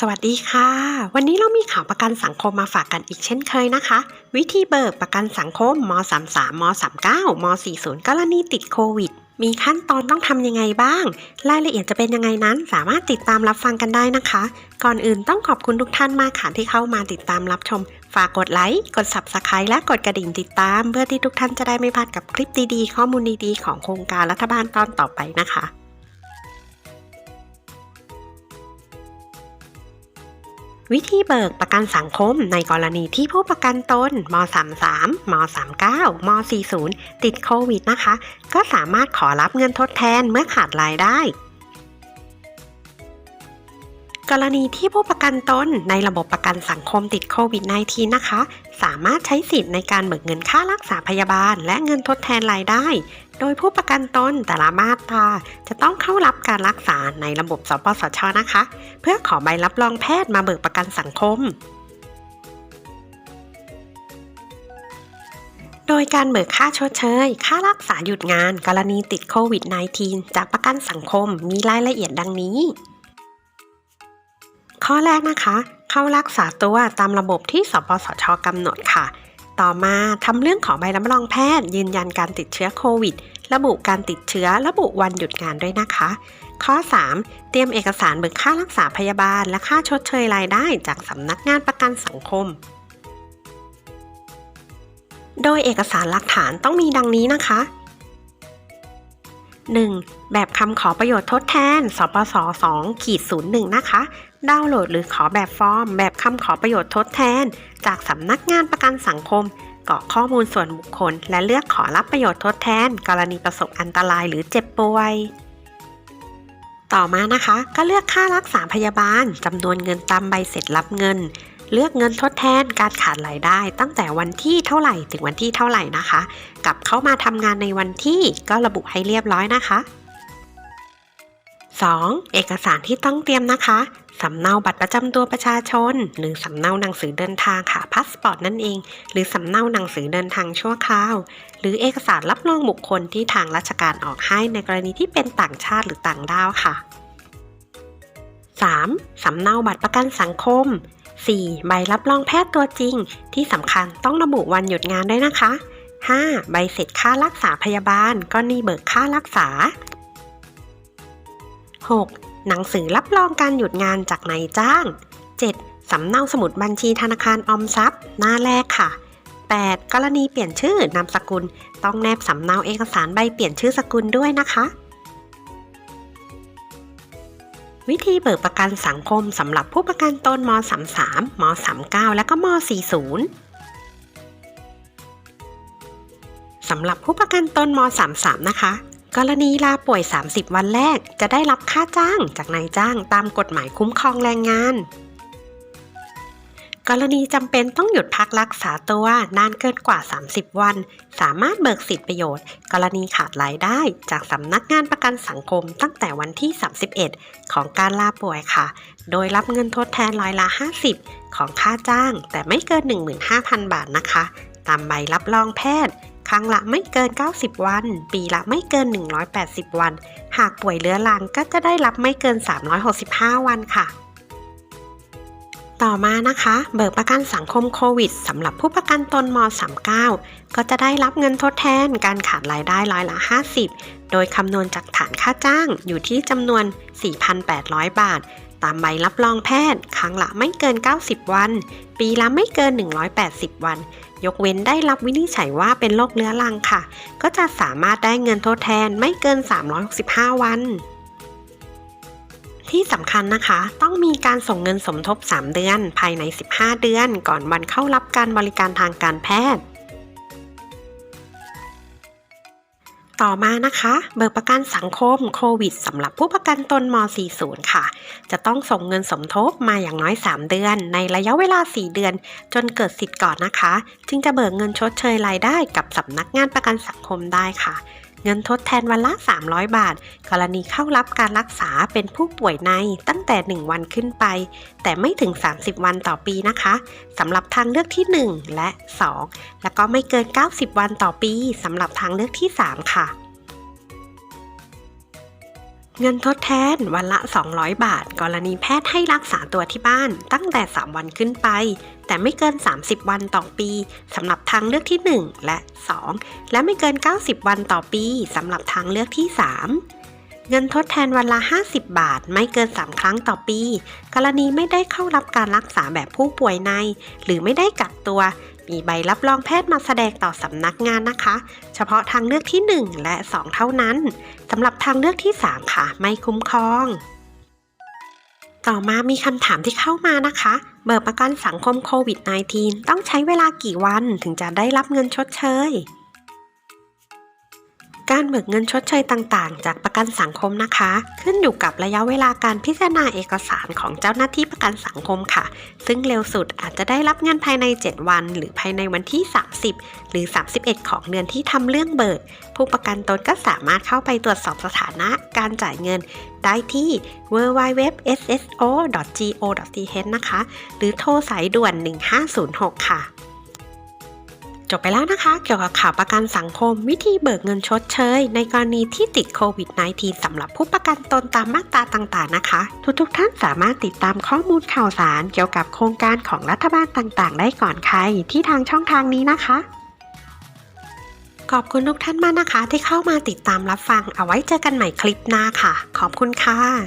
สวัสดีค่ะ วันนี้เรามีข่าวประกันสังคมมาฝากกันอีกเช่นเคยนะคะ วิธีเบิกประกันสังคมม33ม39ม40กรณีติดโควิด มีขั้นตอนต้องทำยังไงบ้าง รายละเอียดจะเป็นยังไงนั้นสามารถติดตามรับฟังกันได้นะคะ ก่อนอื่นต้องขอบคุณทุกท่านมากค่ะที่เข้ามาติดตามรับชม ฝากกดไลค์ กด Subscribe และกดกระดิ่งติดตาม เพื่อที่ทุกท่านจะได้ไม่พลาดกับคลิปดีๆ ข้อมูลดีๆ ของโครงการรัฐบาลตอนต่อไปนะคะ วิธีเบิกประกันสังคมในกรณีที่ผู้ประกันตนม 33 ม 39 ม 40 ติดโควิดนะคะ ก็สามารถขอรับเงินทดแทนเมื่อขาดรายได้ กรณีที่ผู้ประกันตนในระบบประกันสังคมติดโควิด -19 นะคะ สามารถใช้สิทธิ์ในการเบิกเงินค่ารักษาพยาบาล และเงินทดแทนรายได้ โดยผู้ประกันตนแต่ละมาตรา จะต้องเข้ารับการรักษาในระบบสปสชนะคะ เพื่อขอใบรับรองแพทย์มาเบิกประกันสังคมโดยการเบิกค่าชดเชย ค่ารักษาหยุดงาน กรณีติดโควิด -19 จากประกันสังคมมีรายละเอียดดังนี้ ข้อแรกนะคะ เข้ารักษาตัวตามระบบที่สปสชกำหนดค่ะ ต่อมาทำเรื่องของใบรับรองแพทย์ ยืนยันการติดเชื้อโควิด ระบุการติดเชื้อ ระบุวันหยุดงานด้วยนะคะ ข้อ 3. เตรียมเอกสารเบิกค่ารักษาพยาบาล และค่าชดเชยรายได้จากสำนักงานประกันสังคม โดยเอกสารหลักฐานต้องมีดังนี้นะคะ 1. แบบคำขอประโยชน์ทดแทน สปส2ขีด01 นะคะ ดาวน์โหลดหรือขอแบบฟอร์ม แบบคำขอประโยชน์ทดแทน จากสำนักงานประกันสังคมกรอกข้อมูลส่วนบุคคล และเลือกขอรับประโยชน์ทดแทน กรณีประสบอันตรายหรือเจ็บป่วย ต่อมานะคะ ก็เลือกค่ารักษาพยาบาลจำนวนเงินตามใบเสร็จรับเงิน เลือกเงินทดแทนการขาดรายได้ตั้งแต่วันที่เท่าไหร่ถึงวันที่เท่าไหร่นะคะ กลับเข้ามาทำงานในวันที่ก็ระบุให้เรียบร้อยนะคะ 2. เอกสารที่ต้องเตรียมนะคะ สำเนาบัตรประจำตัวประชาชน หรือสำเนาหนังสือเดินทางค่ะพาสปอร์ตนั่นเอง หรือสำเนาหนังสือเดินทางชั่วคราว หรือเอกสารรับรองบุคคลที่ทางราชการออกให้ในกรณีที่เป็นต่างชาติหรือต่างด้าวค่ะ 3. สำเนาบัตรประกันสังคม 4. ใบรับรองแพทย์ตัวจริง ที่สำคัญต้องระบุวันหยุดงานด้วยนะคะ 5. ใบเสร็จค่ารักษาพยาบาลก็นี่เบิกค่ารักษา 6. หนังสือรับรองการหยุดงานจากนายจ้าง 7. สำเนาสมุดบัญชีธนาคารออมทรัพย์ หน้าแรกค่ะ 8. กรณีเปลี่ยนชื่อนามสกุล ต้องแนบสำเนาเอกสารใบเปลี่ยนชื่อสกุลด้วยนะคะ วิธีเบิกประกันสังคมสำหรับผู้ประกันตนม 33 ม 39 และก็ม 40 สำหรับผู้ประกันตนม 33 นะคะ กรณีลาป่วย 30 วันแรกจะได้รับค่าจ้างจากนายจ้างตามกฎหมายคุ้มครองแรงงาน กรณีจำเป็นต้องหยุดพักรักษาตัวนานเกินกว่า 30 วัน สามารถเบิกสิทธิประโยชน์ กรณีขาดรายได้จากสำนักงานประกันสังคมตั้งแต่วันที่ 31 ของการลาป่วยค่ะ โดยรับเงินทดแทนร้อยละ 50 ของค่าจ้าง แต่ไม่เกิน 15,000 บาทนะคะ ตามใบรับรองแพทย์ ครั้งละไม่เกิน 90 วัน ปีละไม่เกิน 180 วัน หากป่วยเรื้อรังก็จะได้รับไม่เกิน 365 วันค่ะ ต่อมานะคะ เบิกประกันสังคมโควิดสำหรับผู้ประกันตนม 39 ก็จะได้รับเงินทดแทนการขาดรายได้ร้อยละ 50 โดยคำนวณจากฐานค่าจ้างอยู่ที่จำนวน 4,800 บาท ตามใบรับรองแพทย์ ครั้งละไม่เกิน 90 วัน ปีละไม่เกิน 180 วัน ยกเว้นได้รับวินิจฉัยว่าเป็นโรคเรื้อรังค่ะ ก็จะสามารถได้เงินทดแทนไม่เกิน 365 วัน ที่สำคัญนะคะ ต้องมีการส่งเงินสมทบ 3 เดือน ภายใน 15 เดือน ก่อนวันเข้ารับการบริการทางการแพทย์ ต่อมานะคะ เบิกประกันสังคมโควิดสำหรับผู้ประกันตนม 40 ค่ะ จะต้องส่งเงินสมทบมาอย่างน้อย 3 เดือน ในระยะเวลา 4 เดือน จนเกิดสิทธิ์ก่อนนะคะ จึงจะเบิกเงินชดเชยรายได้กับสำนักงานประกันสังคมได้ค่ะ เงินทดแทนวันละ 300 บาท กรณีเข้ารับการรักษาเป็นผู้ป่วยในตั้งแต่ 1 วันขึ้นไป แต่ไม่ถึง 30 วันต่อปีนะคะสำหรับทางเลือกที่ 1 และ 2 แล้วก็ไม่เกิน 90 วันต่อปีสำหรับทางเลือกที่ 3 ค่ะ เงินทดแทนวันละ 200 บาท กรณีแพทย์ให้รักษาตัวที่บ้าน ตั้งแต่ 3 วันขึ้นไป แต่ไม่เกิน 30 วันต่อปีสำหรับทางเลือกที่ 1 และ 2 และไม่เกิน 90 วันต่อปีสำหรับทางเลือกที่ 3 เงินทดแทนวันละ 50 บาท ไม่เกิน 3 ครั้งต่อปี กรณีไม่ได้เข้ารับการรักษาแบบผู้ป่วยใน หรือไม่ได้กักตัว มีใบรับรองแพทย์มาแสดงต่อสำนักงานนะคะ เฉพาะทางเลือกที่ 1 และ 2 เท่านั้นสำหรับทางเลือกที่ 3 ค่ะ ไม่คุ้มครอง ต่อมามีคำถามที่เข้ามานะคะ เบิกประกันสังคมโควิด -19 ต้องใช้เวลากี่วันถึงจะได้รับเงินชดเชย การเบิกเงินชดเชยต่างๆ จากประกันสังคมนะคะ ขึ้นอยู่กับระยะเวลาการพิจารณาเอกสารของเจ้าหน้าที่ประกันสังคมค่ะ ซึ่งเร็วสุดอาจจะได้รับเงินภายใน 7 วัน หรือภายในวันที่ 30 หรือ 31 ของเดือนที่ทำเรื่องเบิก ผู้ประกันตนก็สามารถเข้าไปตรวจสอบสถานะการจ่ายเงินได้ที่ www.sso.go.th นะคะ หรือโทรสายด่วน 1506 ค่ะ จบไปแล้วนะคะ เกี่ยวกับข่าวประกันสังคม วิธีเบิกเงินชดเชย ในกรณีที่ติดโควิด -19 สำหรับผู้ประกันตนตามมาตราต่างๆนะคะ ทุกๆท่านสามารถติดตามข้อมูลข่าวสาร เกี่ยวกับโครงการของรัฐบาลต่างๆ ได้ก่อนใครที่ทางช่องทางนี้นะคะ ขอบคุณทุกท่านมากนะคะ ที่เข้ามาติดตามรับฟังเอาไว้เจอกันใหม่คลิปหน้าค่ะ ขอบคุณค่ะ